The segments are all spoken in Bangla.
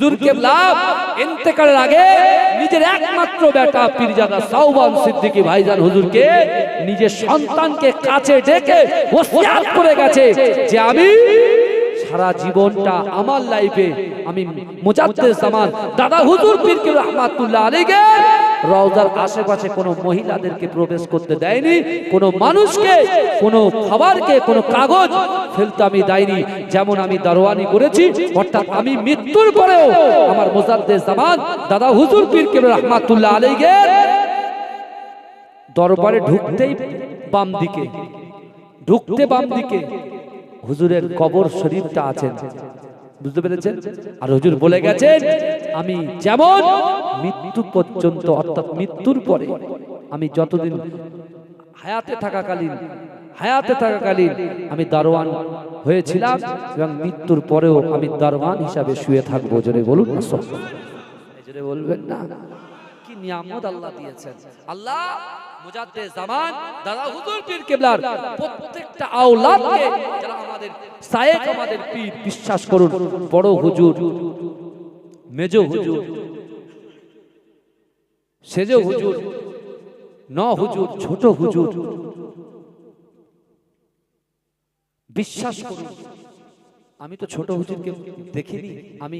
হুজুর কেবলা ইন্তেকালের আগে নিজের একমাত্র বেটা পীরজাদা সাউবান সিদ্দিকী ভাইজান হুজুরকে নিজের সন্তানকে কাছে ডেকে ওসিয়াত করে গেছে যে আমি সারা জীবনটা আমার লাইফে আমি মুজাদ্দেদ জামান দাদা হুজুর পীর কি রহমাতুল্লাহ আলাইহি রওজার আশেপাশে কোনো মহিলাদেরকে প্রবেশ করতে দেয়নি, কোনো মানুষকে, কোনো খাবারকে, কোনো কাগজ ফেলতে আমি দেয়নি, যেমন আমি দারোয়ানি করেছি, অর্থাৎ আমি মৃত্যুর পরেও আমার মুজাদ্দেদ জামান দাদা হুজুর পীর কি রহমাতুল্লাহ আলাইহি দরবারে ঢুকতেই বাম দিকে, ঢুকতে বাম দিকে হুজুরের কবর শরীফটা আছেন বুঝতে পেরেছেন? আর হুজুর বলে গেছেন, আমি যেমন মৃত্যু পর্যন্ত, অর্থাৎ মৃত্যুর পরে আমি যতদিন হায়াতে থাকাকালীন হায়াতে থাকাকালীন আমি দারোয়ান হয়েছিলাম এবং মৃত্যুর পরেও আমি দারোয়ান হিসাবে শুয়ে থাকব। জোরে বলুন না বলবেন না। কি নিয়ামত আল্লাহ দিয়েছেন। আল্লাহ মুজাদ্দে জামান, দাদা হুজুর পীর প্রত্যেকটা আওলাদকে যারা আমাদের আমাদের পীর, বিশ্বাস করুন, বড় হুজুর, মেজ হুজুর, সেজ হুজুর, ন হুজুর, ছোট হুজুর, বিশ্বাস করুন। আমি তো ছোট হুজুরকে দেখিনি, আমি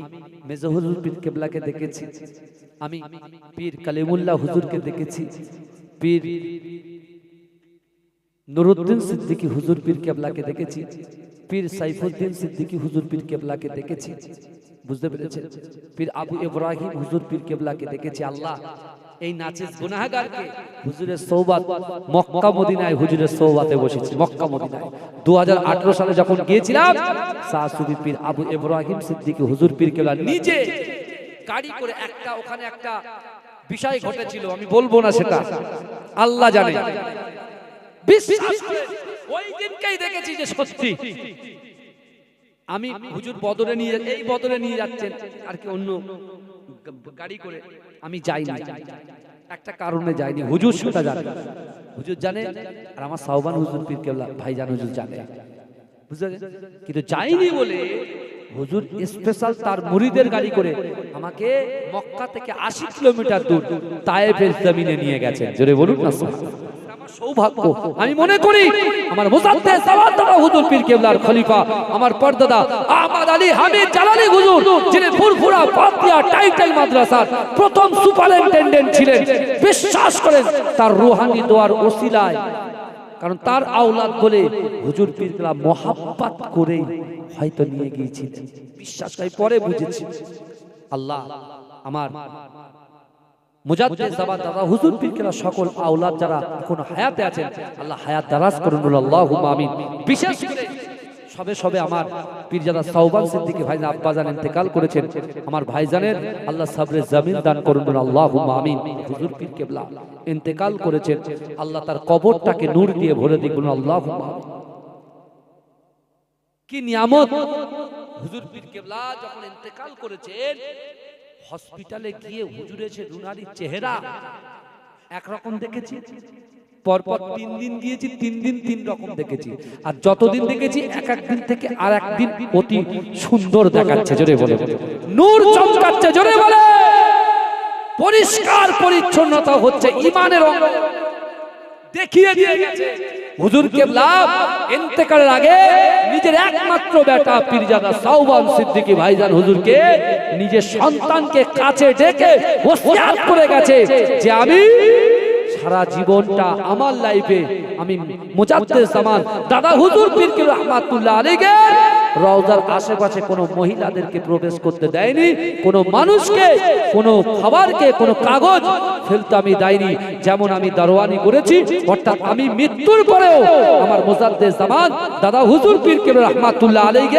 মেজ হুজুর পীর কেবলাকে দেখেছি, আমি পীর কালিমুল্লাহ হুজুরকে দেখেছি। পীর নুরুদ্দিন সিদ্দিকী হুজুর পীর কেবলাকে দেখেছি। পীর সাইফুদ্দিন সিদ্দিকী হুজুর পীর কেবলাকে দেখেছি। বুঝতে পেরেছেন? পীর আবু ইব্রাহিম হুজুর পীর কেবলাকে দেখেছি। আল্লাহ, এই নাচিস গুনাহগারকে হুজুরের সৌবাত মক্কা মদিনায় হুজুরের সৌবাতে বসেছি। মক্কা মদিনায়। 2018 সালে যখন গিয়েছিলাম সাসুদি পীর আবু ইব্রাহিম সিদ্দিকী হুজুর পীর কেবলা নিজে গাড়ি করে একটা, ওখানে একটা বিষয় ঘটেছিল আমি বলব না সেটা। আল্লাহ জানে। ওই দিনকেই দেখেছি যে সত্যি। আমি হুজুর বদলে নিয়ে এই বদলে নিয়ে যাচ্ছেন আর কি অন্য গাড়ি করে। আমি যাইনি। একটা কারণে যাইনি। হুজুর সেটা জানে। হুজুর জানে। আর আমার সাহবান হুজুর পীর কেবলা ভাইজান হুজুর জানে। পেরেছেন? কিন্তু যাইনি বলে হুজুর স্পেশাল তার মুরিদের গাড়ি করে আমাকে মক্কা থেকে আশি কিলোমিটার দূর তায়েফের জমিনে নিয়ে গেছেন। জোরে বলুন না খলিফা, আমার প্রথম ছিলেন। বিশ্বাস করেন, তার রুহানি দোয়ার ওসিলায় কারণ তার আওলাদ বলে হুজুর পীরগুলা মহাব্বাত করে হয়তো নিয়ে গিয়েছিলেন। বিশ্বাস করি পরে বুঝেছি। আল্লাহ আমার মুজাদ্দিদ জাবাদ দাদা, হুজুর পীরকেলা সকল আওলাদ যারা এখন হায়াতে আছেন, আল্লাহ হায়াত দারাজ করুন আল্লাহুম্মা আমিন। বিশেষ করে সবে সবে আমার পীরজাদা সাউবান সিদ্দিকী ভাইজান আব্বাজান ইন্তেকাল করেছেন, আমার ভাইজানের আল্লাহ সাবরে জামিন দান করুন আল্লাহুম্মা আমিন। হুজুর পীর কেবলা ইন্তেকাল করেছেন, আল্লাহ তার কবরটাকে নূর দিয়ে ভরে দিবেন আল্লাহুম্মা আমিন। কি নিয়ামত? হুজুর পীর কেবলা যখন ইন্তেকাল করেছেন, হসপিটালে গিয়ে হুজুরের সে রুনারির চেহারা একরকম দেখেছি। পরপর তিন দিন গিয়েছি, তিন দিন তিন রকম দেখেছি। আর যতদিন দেখেছি, এক এক দিন থেকে আর একদিন অতি সুন্দর দেখাচ্ছে, জোরে বলে। নূর চমকাচ্ছে, জোরে বলে। পরিষ্কার পরিচ্ছন্নতা হচ্ছে ইমানের অঙ্গ। দেখিয়ে দিয়ে গেছে। হুজুর কেবলা ইন্তেকালের আগে নিজের একমাত্র বেটা পীরজাদা সাউবান সিদ্দিকী ভাইজান হুজুরকে নিজের সন্তানকে কাছে ডেকে ওসিয়াত করে গেছে যে আমি সারা জীবনটা আমার লাইফে আমি মুজাদ্দেদ জামান দাদা হুজুর পীর কি রহমাতুল্লাহ আলাইহি, রওজার আশেপাশে কোনো মহিলাদেরকে প্রবেশ করতে দেয়নি, কোনো মানুষকে, কোনো খাবারকে, কোনো কাগজ ফেলতে আমি দেয়নি, যেমন আমি দারোয়ানি করেছি, অর্থাৎ আমি মৃত্যুর পরেও আমার মুজাদ্দেদ জামান দাদা হুজুর পীর কি রহমাতুল্লাহ আলাইহি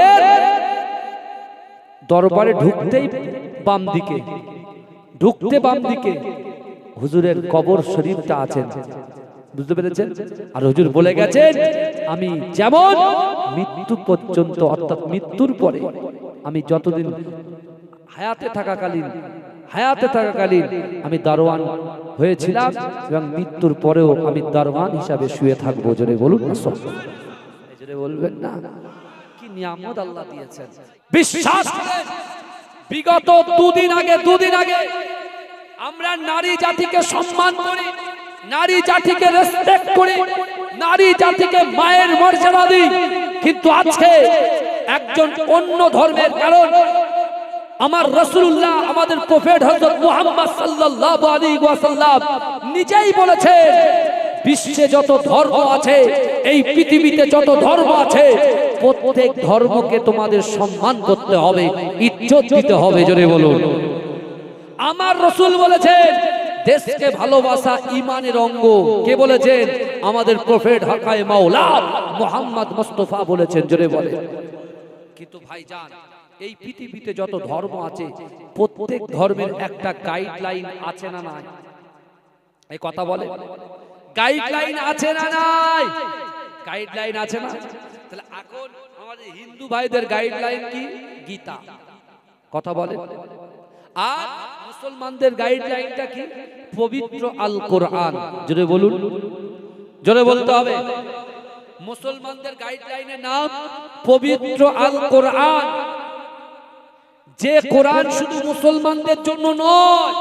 দরবারে ঢুকতেই বাম দিকে, ঢুকতে বাম দিকে হুজুরের কবর শরীফটা আছেন। বুঝতে পেরেছেন? আর হুজুর বলে গেছেন, আমি যেমন মৃত্যু পর্যন্ত, অর্থাৎ মৃত্যুর পরে আমি যতদিন হায়াতে থাকাকালীন হায়াতে থাকাকালীন আমি দারোয়ান হয়েছিলাম এবং মৃত্যুর পরেও আমি দারোয়ান হিসাবে শুয়ে থাকব। জোরে বলুন জোরে বলবেন না। কি নিয়ামত আল্লাহ দিয়েছেন। বিশ্বাস বিগত দুদিন আগে দুদিন আগে আমরা নারী জাতিকে সম্মান করি, নারী জাতিকে রেসপেক্ট করি, নারী জাতিকে মায়ের মর্যাদা দিই। কিন্তু আজকে একজন অন্য ধর্মের কারণ, আমার রসুল্লাহ আমাদের প্রফেট হযরত মুহাম্মদ সাল্লাল্লাহু আলাইহি ওয়াসাল্লাম নিজেই বলেছেন বিশ্বে যত ধর্ম আছে, এই পৃথিবীতে যত ধর্ম আছে, প্রত্যেক ধর্মকে তোমাদের সম্মান করতে হবে, ইজ্জত দিতে হবে, জোরে বলুন। আমার রসুল বলেছেন, দেশকে ভালোবাসা ইমানের অঙ্গ। কে বলেছেন? আমাদের প্রফেট হাকায় মাওলা মোহাম্মদ মোস্তফা বলেছেন, জোরে বলে কিন্তু ভাইজান, এই পৃথিবীতে যত ধর্ম আছে, প্রত্যেক ধর্মের একটা গাইডলাইন আছে না নাই? এই কথা বলে। গাইডলাইন আছে না নাই? গাইডলাইন আছে না? তাহলে এখন আমাদের হিন্দু ভাইদের গাইডলাইন কি? গীতা। কথা বলে। আর মুসলমানদের গাইডলাইনটা কি? পবিত্র আল কোরআন জোরে বলুন। জোরে বলতে হবে। মুসলমানদের গাইডলাইনের নাম পবিত্র আল কোরআন যে কোরআন শুধু মুসলমানদের জন্য নয়,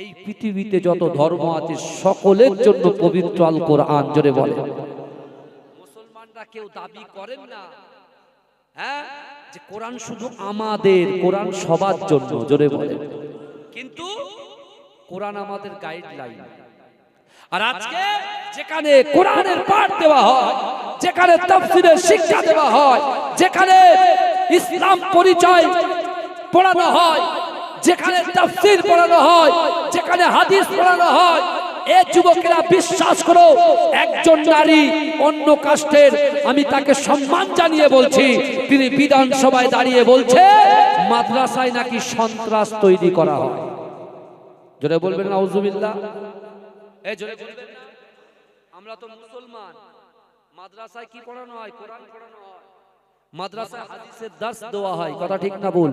এই পৃথিবীতে যত ধর্ম আছে, সকলের জন্য পবিত্র আল কোরআন জোরে বলে মুসলমানরা কেউ দাবি করেন না। হ্যাঁ? যে কোরআন শুধু আমাদের, কোরআন সবার জন্য, জোরে বলে। কিন্তু কোরআন আমাদের গাইডলাইন আর আজকে যেখানে কোরআনের পাঠ দেওয়া হয়, যেখানে তফসিলের শিক্ষা দেওয়া হয়, যেখানে ইসলাম পরিচয় পড়ানো হয়, যেখানে তফসিল পড়ানো হয়, যেখানে হাদিস পড়ানো হয় এ যুবকেরা বিশ্বাস করো, একজন নারী অন্য কাস্টের, আমি তাকে সম্মান জানিয়ে বলছি। তিনি বিধানসভায় দাঁড়িয়ে বলছে, মাদ্রাসায় নাকি সন্ত্রাস তৈরি করা হয়। জোরে বলবেন জোরে বলবেন আমরা তো মুসলমান। মাদ্রাসায় কি পড়ানো হয়? কোরআন পড়ানো হয়। মাদ্রাসায় হাদিসের দাস দেওয়া হয়। কথা ঠিক না বল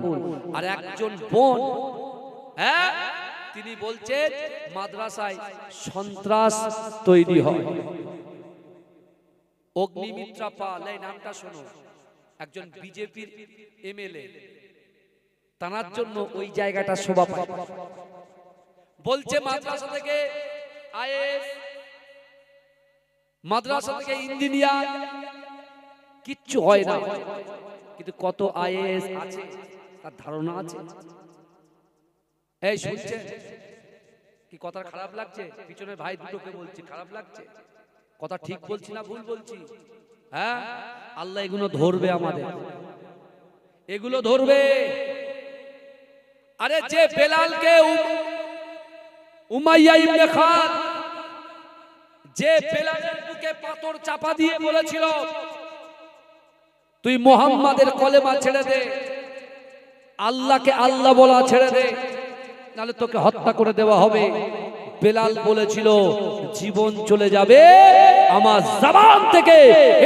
আর একজন বোন হ্যাঁ? তিনি বলছেন মাদ্রাসায় সন্ত্রাস তৈরি হয়। অগ্নিমিত্রা পাল এই নামটা শোনো। একজন বিজেপির এমএলএ তানার জন্য ওই জায়গাটা শোভা পায়। বলছে মাদ্রাসা থেকে আইএস মাদ্রাসা থেকে ইঞ্জিনিয়ার কিচ্ছু হয় না। কিন্তু কত আইএস আছে তার ধারণা আছে? এই শুনছে? কি কথা খারাপ লাগছে? পিছনে ভাই দুটোকে বলছি খারাপ লাগছে? কথা ঠিক বলছি না ভুল বলছি হ্যাঁ? আল্লাহ এগুলো ধরবে আমাদের। এগুলো ধরবে। আরে যে বেলালকে উম- উমাইয়া ইবনে খান যে বেলালের বুকে পাথর চাপা দিয়ে বলেছিল তুই মোহাম্মদের কলেমা ছেড়ে দে। আল্লাহকে আল্লাহ বলা ছেড়ে দে। নাহলে তোকে হত্যা করে দেওয়া হবে। বেলাল বলেছিল, জীবন চলে যাবে, আমার জবান থেকে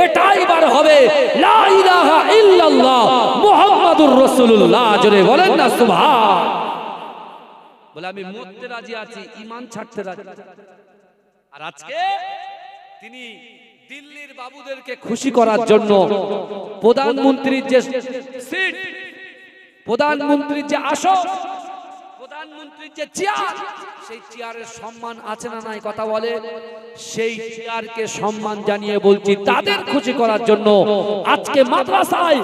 এটাই বার হবে। লা ইলাহা ইল্লাল্লাহ, মুহাম্মাদুর রাসূলুল্লাহ, জোরে বলেন না, সুবহান। বলে, আমি মরতে রাজি আছি ইমান ছাড়তে রাজি আর আজকে তিনি দিল্লির বাবুদেরকে খুশি করার জন্য প্রধানমন্ত্রীর যে সিট, প্রধানমন্ত্রীর যে আসন প্রধানমন্ত্রীর যে চেয়ার, সেই চেয়ারের সম্মান আছে না নাই কথা বলে? সেই চেয়ারকে সম্মান জানিয়ে বলছি, তাদের খুশি করার জন্য আজকে মাদ্রাসায়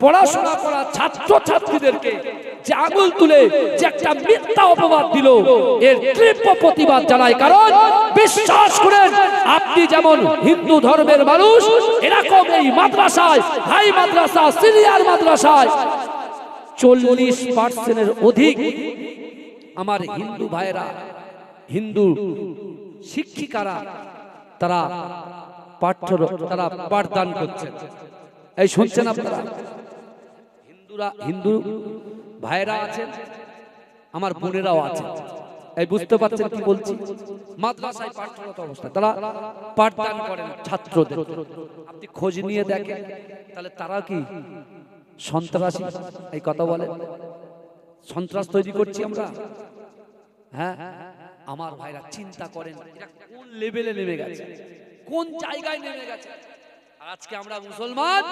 পড়াশোনা করা ছাত্র ছাত্রীদেরকে যে আঙুল তুলে, যে একটা মিথ্যা অপবাদ দিল, এর তীব্র প্রতিবাদ জানায়। কারণ বিশ্বাস করেন, আপনি যেমন হিন্দু ধর্মের মানুষ, এরকম এই মাদ্রাসায়, হাই মাদ্রাসা, সিনিয়র মাদ্রাসায় চল্লিশ পার্সেন্টের অধিক আমার হিন্দু ভাইরা হিন্দু শিক্ষিকারা তারা পাঠ্য তারা পাঠদান করছেন। এই শুনছেন আপনারা? হিন্দুরা, হিন্দু ভাইরা আছেন, আমার বোনেরাও আছে এই বুঝতে পারছেন কি বলছি? মাদ্রাসায় পাঠরত অবস্থায় তারা পাঠদান করেন ছাত্রদের। আপনি খোঁজ নিয়ে দেখেন, তাহলে তারা কি সন্ত্রাসী, এই কথা বলে। সন্ত্রাস তৈরি করছি আমরা। হ্যাঁ আমার ভাইরা চিন্তা করেন এটা কোন লেভেলে নেমে গেছে? কোন জায়গায় নেমে গেছে? আজকে আমরা মুসলমান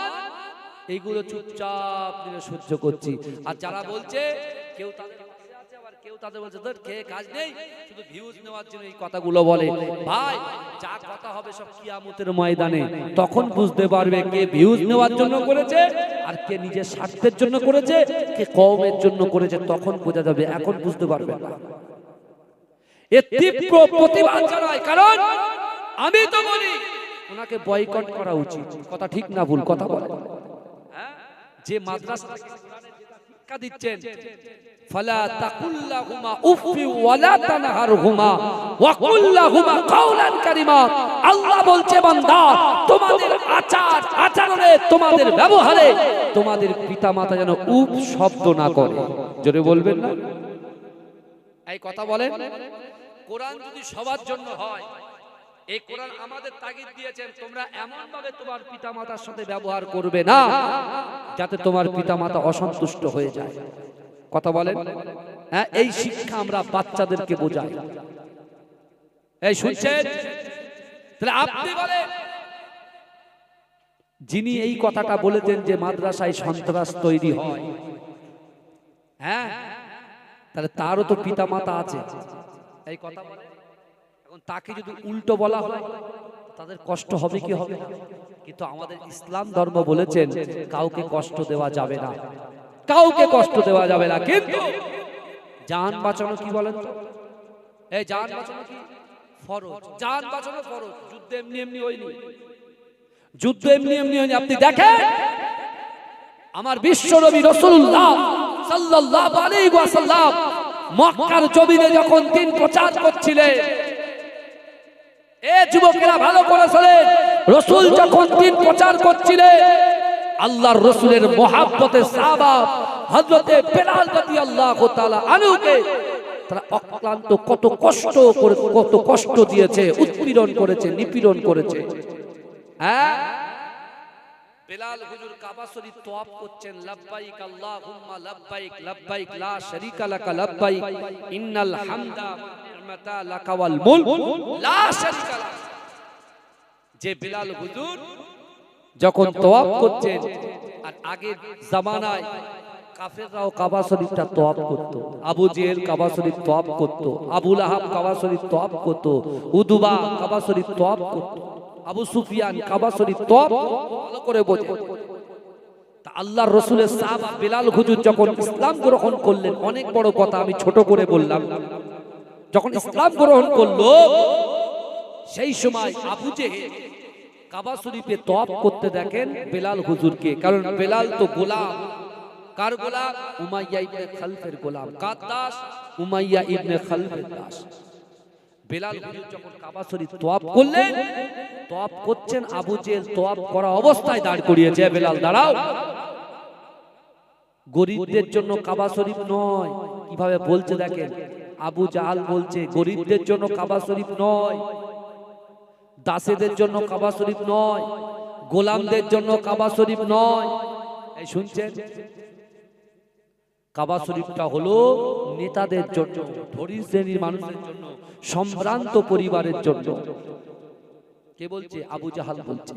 এইগুলো চুপচাপ সহ্য করছি। আর যারা বলছে, কেউ তাদের কেউ তাদের বলছে "ধুর, খেয়ে কাজ নেই। শুধু ভিউজ নেওয়ার জন্য এই কথাগুলো বলে। ভাই যা কথা হবে সব কিয়ামতের ময়দানে। তখন বুঝতে পারবে কে ভিউজ নেওয়ার জন্য করেছে আর কে নিজের স্বার্থের জন্য করেছে কে কমের জন্য করেছে। তখন বোঝা যাবে এখন বুঝতে পারবে এ তীব্র প্রতিবাদ জানায় কারণ আমি তো বলি ওনাকে বয়কট করা উচিত। কথা ঠিক না ভুল কথা বলে। হ্যাঁ? যে মাদ্রাসা শিক্ষা দিচ্ছেন ফালা তাকুল্লাহুমা উফি ওয়ালা তানহারহুমা ওয়া কুল্লাহুমা কাওলান কারীমা। আল্লাহ বলছে বান্দা তোমাদের আচার আচরণে তোমাদের ব্যবহারে তোমাদের পিতামাতা যেন উপ শব্দ না করে। জোরে বলবেন না? এই কথা বলেন। কোরআন যদি সবার জন্য হয় এই কোরআন আমাদের তাগিদ দিয়েছেন তোমরা এমন ভাবে তোমার পিতামাতার সাথে ব্যবহার করবে না যাতে তোমার পিতামাতা অসন্তুষ্ট হয়ে যায়। কথা বলেন? হ্যাঁ এই শিক্ষা আমরা বাচ্চাদেরকে বোঝাই। এই শুনছেন? তাহলে আপনি বলেন যিনি এই কথাটা বলেছেন যে মাদ্রাসায় সন্ত্রাস তৈরি হয় হ্যাঁ তাহলে তারও তো পিতা মাতা আছে। এই কথা বলে এখন তাকে যদি উল্টো বলা হয় তাদের কষ্ট হবে কি হবে? কিন্তু আমাদের ইসলাম ধর্ম বলেছেন কাউকে কষ্ট দেওয়া যাবে না। কাউকে কষ্ট দেওয়া যাবে না। কিন্তু জান বাঁচানো কি বলেন তো? এই জান বাঁচানো কি? ফরজ। জান বাঁচানো ফরজ। যুদ্ধ এমনি এমনি হয়নি। যুদ্ধ এমনি এমনি হয়নি। আপনি দেখেন আমার বিশ্ব নবী রসুল্লাহ সাল্লাল্লাহু আলাইহি ওয়াসাল্লাম মক্কার জমিনে যখন দিন প্রচার করছিলেন যুবকেরা ভালো করে রসুল যখন দিন প্রচার করছিলেন, আল্লাহর রসুলের মহাব্বতে হযরতে বেলাল তাআলা আনহুকে তারা অক্লান্ত কত কষ্ট করে, কত কষ্ট দিয়েছে, উৎপীড়ন করেছে, নিপীড়ন করেছে। হ্যাঁ? বেলাল হুজুর কাবা শরীফ করছেন, লাব্বাইক আল্লাহুম্মা, লাব্বাইক লাব্বাইক, লা শারীকা লাকা, লাব্বাইক। ইন্নাল হামদা যে বেলাল হুজুর যখন করছেন আর আগের জামানায় কাফেররাও কাবা শরীফটা করত, আবু কাবা শরীফ করত কাবা শরীফ করত, উদুবা কাবা শরীফ করত, আবু সুফিয়ান কাবা শরীফ ভালো করে বোঝে তা আল্লাহর রসুলের সাহাবা বেলাল হুজুর যখন ইসলাম গ্রহণ করলেন, অনেক বড় কথা আমি ছোট করে বললাম। যখন ইসলাম গ্রহণ করল সেই সময় আবু জেহেল কাবা শরীফে তপ করতে দেখেন বেলাল হুজুরকে কারণ বেলাল তো গোলাম। কার গোলাম? উমাইয়া ইবনে খালফের গোলাম। কার দাস উমাইয়া ইবনে খালফের দাস। বেলাল হুজুর যখন কাবা শরীফ তোয়াব করলেন তোয়াব করছেন আবু জেল তোয়াব করা অবস্থায় দাঁড় করিয়েছে বেলাল দাঁড়াও। গরিবদের জন্য কাবা শরীফ নয়। কীভাবে বলছে দেখেন? আবু জাহাল বলছে, গরিবদের জন্য কাবা শরীফ নয়, দাসেদের জন্য কাবা শরীফ নয়, গোলামদের জন্য কাবা শরীফ নয়। এই শুনছেন? কাবা শরীফটা হলো নেতাদের জন্য, ধনী শ্রেণির মানুষের জন্য, সম্ভ্রান্ত পরিবারের জন্য। কে বলছে? আবু জাহাল বলছে।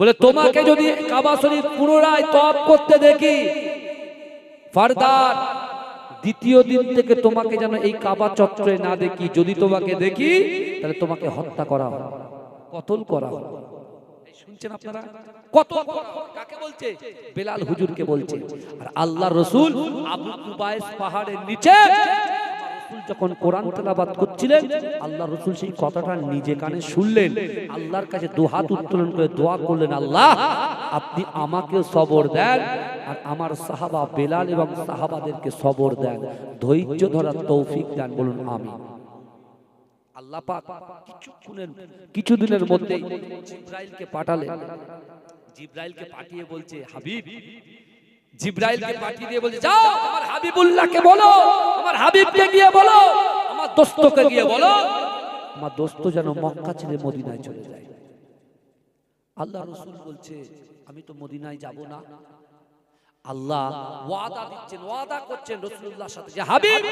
বলে, তোমাকে যদি কাবা শরীফ পুনরায় তপ করতে দেখি, ফারদার দ্বিতীয় দিন থেকে তোমাকে যেন এই কাবা চত্বরে না দেখি, যদি তোমাকে দেখি, তাহলে তোমাকে হত্যা করা হবে, কতল করা হবে। কত বেলাল হুজুরকে বলছে। আর আল্লাহ রসুল আবু কুবাইস পাহাড়ের নিচে রাসূল যখন কোরআন তেলাবাত করছিলেন আল্লাহ রসুল সেই কথাটা নিজে কানে শুনলেন। আল্লাহর কাছে দুহাত উত্তোলন করে দোয়া করলেন, আল্লাহ, আপনি আমাকে সবর দেন আর আমার সাহাবা বেলাল এবং সাহাবাদেরকে সবর দেন। ধৈর্য ধরার তৌফিক দেন, বলুন আমি আল্লাহ পাক কিছুক্ষণের, কিছুদিনের মধ্যেই জিব্রাইলকে পাঠালেন। জিব্রাইলকে পাঠিয়ে বলছে, হাবিব জিব্রাইলকে পাঠিয়ে দিয়ে বলছে, যাও, আমার হাবিবুল্লাহকে বলো, আমার হাবিবকে গিয়ে বলো, আমার দোস্তকে গিয়ে বলো। আমার দোস্ত যেন মক্কা ছেড়ে মদিনায় চলে যায়। আল্লাহ রসুল বলছে, আমি তো মদিনায় যাব না। আল্লাহ ওয়াদা দিচ্ছেন, ওয়াদা করছেন রসুল্লাহর সাথে যে, হাবিব,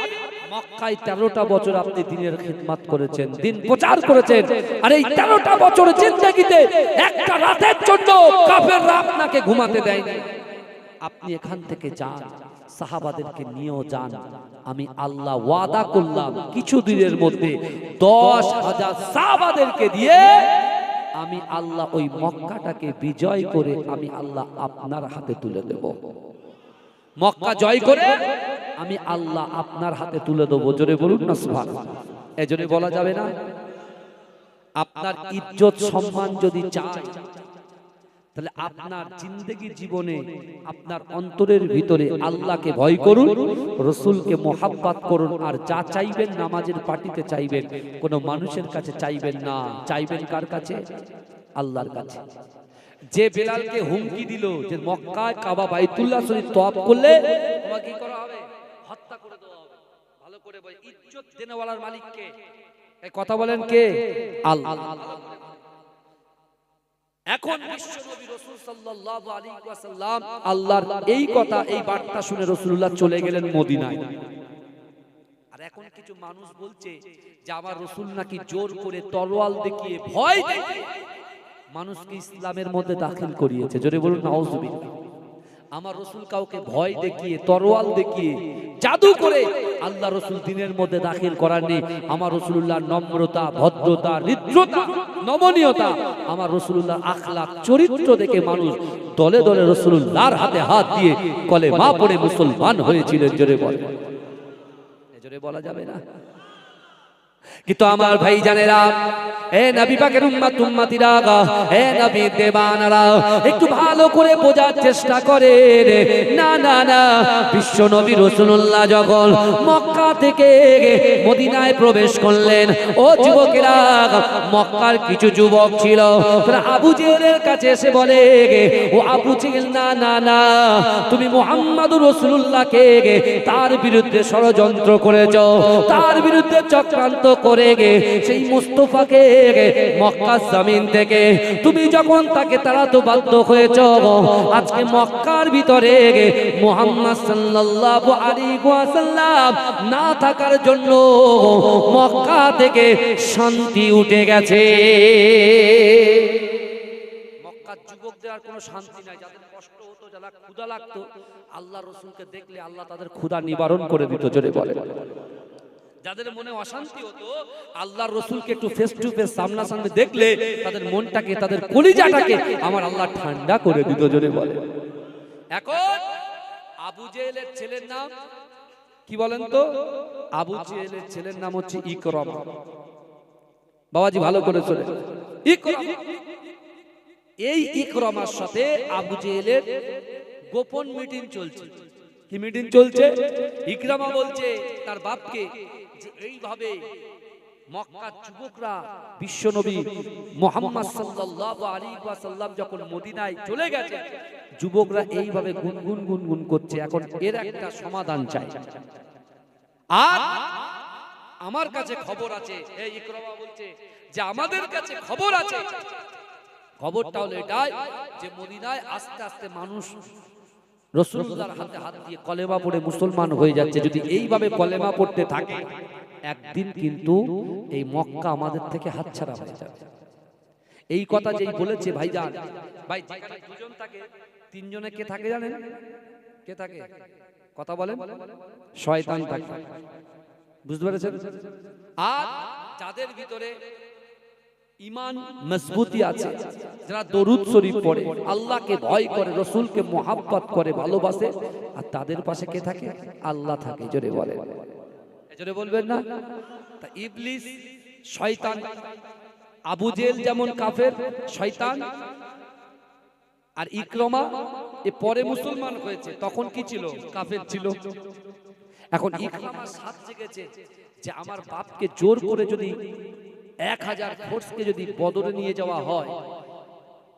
মক্কায় তেরোটা বছর আপনি দিনের খিদমাত করেছেন, দিন প্রচার করেছেন, আর এই তেরোটা বছর জিন্দগিতে একটা রাতের জন্য কাফেররা আপনাকে ঘুমাতে দেয়নি। আপনি এখান থেকে যান, সাহাবাদেরকে নিয়েও যান। আমি আল্লাহ ওয়াদা করলাম কিছু দিনের মধ্যে দশ হাজার সাহাবাদেরকে দিয়ে আমি আল্লাহ ওই মক্কাটাকে বিজয় করে আমি আল্লাহ আপনার হাতে তুলে দেব। মক্কা জয় করে আমি আল্লাহ আপনার হাতে তুলে দেবো। জোরে বলুন না সুভান এজনে বলা যাবে না, আপনার ইজ্জত সম্মান যদি চায় তাহলে আপনার জিন্দগি জীবনে, আপনার অন্তরের ভিতরে আল্লাহকে ভয় করুন, রসুলকে মোহাব্বাত করুন, আর যা চাইবেন নামাজের পার্টিতে চাইবেন, কোনো মানুষের কাছে চাইবেন না। চাইবেন কার কাছে? আল্লাহর কাছে। যে বেলালকে হুমকি দিল যে মক্কায় কাবা বাইতুল্লাহ শরীফ তওয়াব করলে তোমাকে কি করা হবে? হত্যা করে দেওয়া হবে। ভালো করে বল, ইজ্জত দেনেওয়ালার মালিক কে এই কথা বলেন কে? আল্লাহ। এখন বিশ্বনবী রাসূল সাল্লাল্লাহু আলাইহি ওয়াসাল্লাম আল্লাহর এই কথা এই বার্তা শুনে রাসূলুল্লাহ চলে গেলেন মদিনায়। আর এখন কিছু মানুষ বলছে যে আমার রসুল নাকি জোর করে তলোয়াল দেখিয়ে ভয় দেখিয়ে মানুষকে ইসলামের মধ্যে দাখিল করিয়েছে। জোরে বলুন নাউজুবিল্লাহ। আমার রসুল কাউকে ভয় দেখিয়ে তরোয়াল দেখিয়ে জাদু করে আল্লাহ রসুল দিনের মধ্যে দাখিল করার নেই। আমার রসুল্লাহ নম্রতা ভদ্রতা হৃদ্রতা নমনীয়তা আমার রসুল্লাহ আখলাক চরিত্র দেখে মানুষ দলে দলে রসুল্লাহর হাতে হাত দিয়ে কলে মা পড়ে মুসলমান হয়েছিলেন জোরে বলে জোরে বলা যাবে না? কিন্তু আমার ভাই জানেরা এ নবী পাকের উম্মাত উম্মাতিরা এ নবী দেবানারা, একটু ভালো করে বোঝার চেষ্টা করে না না না, বিশ্ব নবী রাসূলুল্লাহ যখন মক্কা থেকে মদিনায় প্রবেশ করলেন, ও যুবকেরা, মক্কার কিছু যুবক ছিল, তারা আবু জেহেলের কাছে এসে বলে, ও আবু জেহেল, না না না, তুমি মুহাম্মাদুর রাসূলুল্লাহকে তার বিরুদ্ধে ষড়যন্ত্র করেছ, তার বিরুদ্ধে চক্রান্ত করে গে, সেই মুস্তফাকে মক্কা জমিন থেকে। তুমি যখন তাকে তাড়াতে বাধ্য হয়েছ আজকে মক্কার ভিতরে মুহাম্মদ সাল্লাল্লাহু আলাইহি ওয়াসাল্লাম না থাকার জন্য মক্কা থেকে শান্তি উঠে গেছে। আল্লাহ রসুলকে দেখলে আল্লাহ তাদের ক্ষুধা নিবারণ করে দিত, জোরে বলে যাদের মনে অশান্তি হতো, আল্লাহর রসুলকে একটু ফেস টু ফেস সামনাসামনি দেখলে তাদের মনটাকে, তাদের কলিজাটাকে আমার আল্লাহ ঠান্ডা করে দিত জোরে বলে। এখন আবু জেহেলের ছেলের নাম কি বলেন তো? আবু জেহেলের ছেলের নাম হচ্ছে ইকরমা। বাবাজি ভালো করে চলে এই ইকরমার সাথে আবু জেহেলের গোপন মিটিং চলছে। কি মিটিং চলছে? ইকরামা বলছে, তার বাপকে এইভাবে মক্কার যুবকরা বিশ্বনবী মোহাম্মদ সাল্লাল্লাহু আলাইহি ওয়াসাল্লাম যখন মদিনায় চলে গেছে যুবকরা এইভাবে গুনগুন গুনগুন করছে। এখন এর একটা সমাধান চাই। আর আমার কাছে খবর আছে। এই ইকরামা বলছে যে আমাদের কাছে খবর আছে। খবরটা হলো এটাই যে মদিনায় আস্তে আস্তে মানুষ রসুল্লাহর হাতে হাত দিয়ে কলেমা পড়ে মুসলমান হয়ে যাচ্ছে। যদি এইভাবে কলেমা পড়তে থাকে একদিন কিন্তু এই মক্কা আমাদের থেকে হাতছাড়া হয়ে যাবে। এই কথা যেই বলেছে ভাইজান ভাই যেখানে দুজন থাকে তিনজনে কে থাকে জানেন? কে থাকে? কথা বলেন। শয়তান থাকে। বুঝতে পেরেছেন? আর যাদের ভিতরে ইমান মজবুতি আছে। যারা দরুদ শরীফ পড়ে, আল্লাহকে ভয় করে, রসুলকে মোহাব্বত করে, ভালোবাসে, আর তাদের পাশে কে থাকে? আল্লাহ থাকে, জোরে বলে জোরে বলবেন না? তা ইবলিস, শয়তান, আবু জেল যেমন কাফের, শয়তান আর ইকরমা, এ পরে মুসলমান হয়েছে, তখন কি ছিল? কাফের ছিল। এখন ইকরামার সাথ জেগেছে যে আমার বাপকে জোর করে যদি এক হাজার ফোর্সকে যদি বদরে নিয়ে যাওয়া হয়,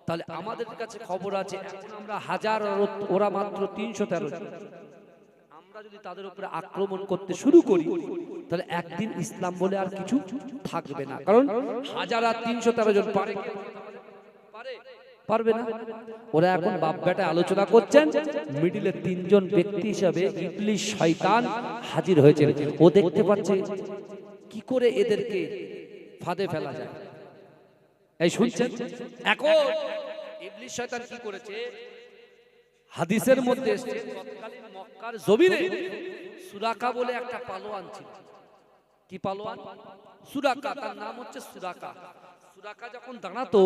তাহলে আমাদের কাছে খবর আছে আমরা হাজার ওরা মাত্র তিনশো তেরো আমরা যদি তাদের উপরে আক্রমণ করতে শুরু করি, তাহলে একদিন ইসলাম বলে আর কিছু থাকবে না। কারণ হাজার আর তিনশো তেরো জন পারে। পারে? পারবে না। ওরা এখন বাপ বেটা আলোচনা করছেন, মিডিলে তিনজন ব্যক্তি হিসাবে ইবলিশ শয়তান হাজির হয়েছে ও দেখতে পাচ্ছে, কি করে এদেরকে ফাঁদে ফেলা যায়। এই শুনছেন? এখন ইবলিশ শয়তান কি করেছে? হাদিসের মধ্যে এসেছে। তৎকালীন মক্কার জমিনে সুরাকা বলে একটা পালোয়ান ছিল। কি পালোয়ান? সুরাকা তার নাম হচ্ছে সুরাকা। সুরাকা যখন দাঁড়াতো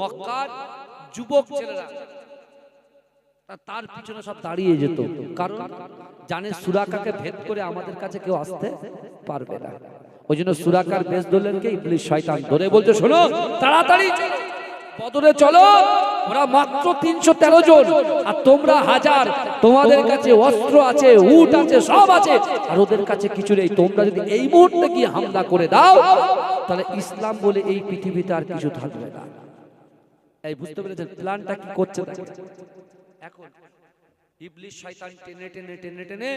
মক্কার যুবক ছেলেরা তার পিছনে সব দাঁড়িয়ে যেত। কারণ জানে সুরাকাকে ভেদ করে আমাদের কাছে কেউ আসতে পারবে না। ওই জন্য সুরাকার বেশ ধরলেন কে ইবলিশ শয়তান ধরে বলছে শোনো তাড়াতাড়ি বদরে চলো ওরা মাত্র তিনশো তেরো জন আর তোমরা হাজার তোমাদের কাছে অস্ত্র আছে উট আছে সব আছে আর ওদের কাছে কিছু নেই। তোমরা যদি এই মুহূর্তে গিয়ে হামলা করে দাও তাহলে ইসলাম বলে এই পৃথিবীতে আর কিছু থাকবে না। এই বুঝতে পেরেছেন? প্ল্যানটা কি করছে এখন ইবলিশ শয়তান টেনে টেনে টেনে টেনে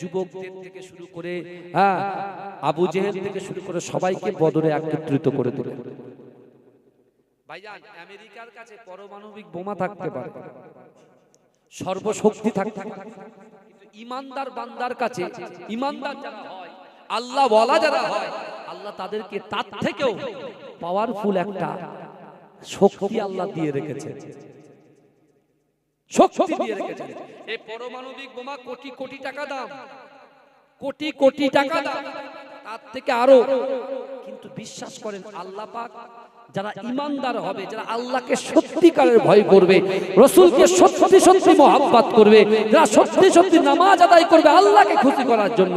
যুবকদের থেকে শুরু করে হ্যাঁ আবু জেহেল থেকে শুরু করে সবাইকে বদরে একত্রিত করে দিল ভাইজান আমেরিকার কাছে পারমাণবিক বোমা থাকতে পারে। সর্বশক্তি থাকতে পারে। কিন্তু ইমানদার বান্দার কাছে ইমানদার যারা হয় আল্লাহ বলা যারা হয় আল্লাহ তাদেরকে তার থেকেও পাওয়ারফুল একটা শক্তি আল্লাহ দিয়ে রেখেছে। শক্তি দিয়ে রেখেছে। এই পারমাণবিক বোমা কোটি কোটি টাকা দাম। কোটি কোটি টাকা দাম। তার থেকে আরও। কিন্তু বিশ্বাস করেন আল্লাহ পাক যারা ইমানদার হবে যারা আল্লাহকে সত্যিকারের ভয় করবে রসুলকে সত্যি সত্যি মহাব্বাত করবে যারা সত্যি সত্যি নামাজ আদায় করবে আল্লাহকে খুশি করার জন্য।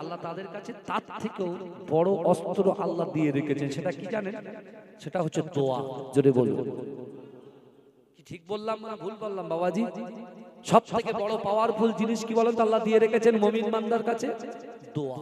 আল্লাহ তাদের কাছে তার থেকেও বড় অস্ত্র আল্লাহ দিয়ে রেখেছেন। সেটা কি জানেন? সেটা হচ্ছে দোয়া। জোরে বলুন। কি ঠিক বললাম না, ভুল বললাম বাবাজি? সব থেকে বড় পাওয়ারফুল জিনিস কি বলেন তো আল্লাহ দিয়ে রেখেছেন মমিন মান্দার কাছে? দোয়া।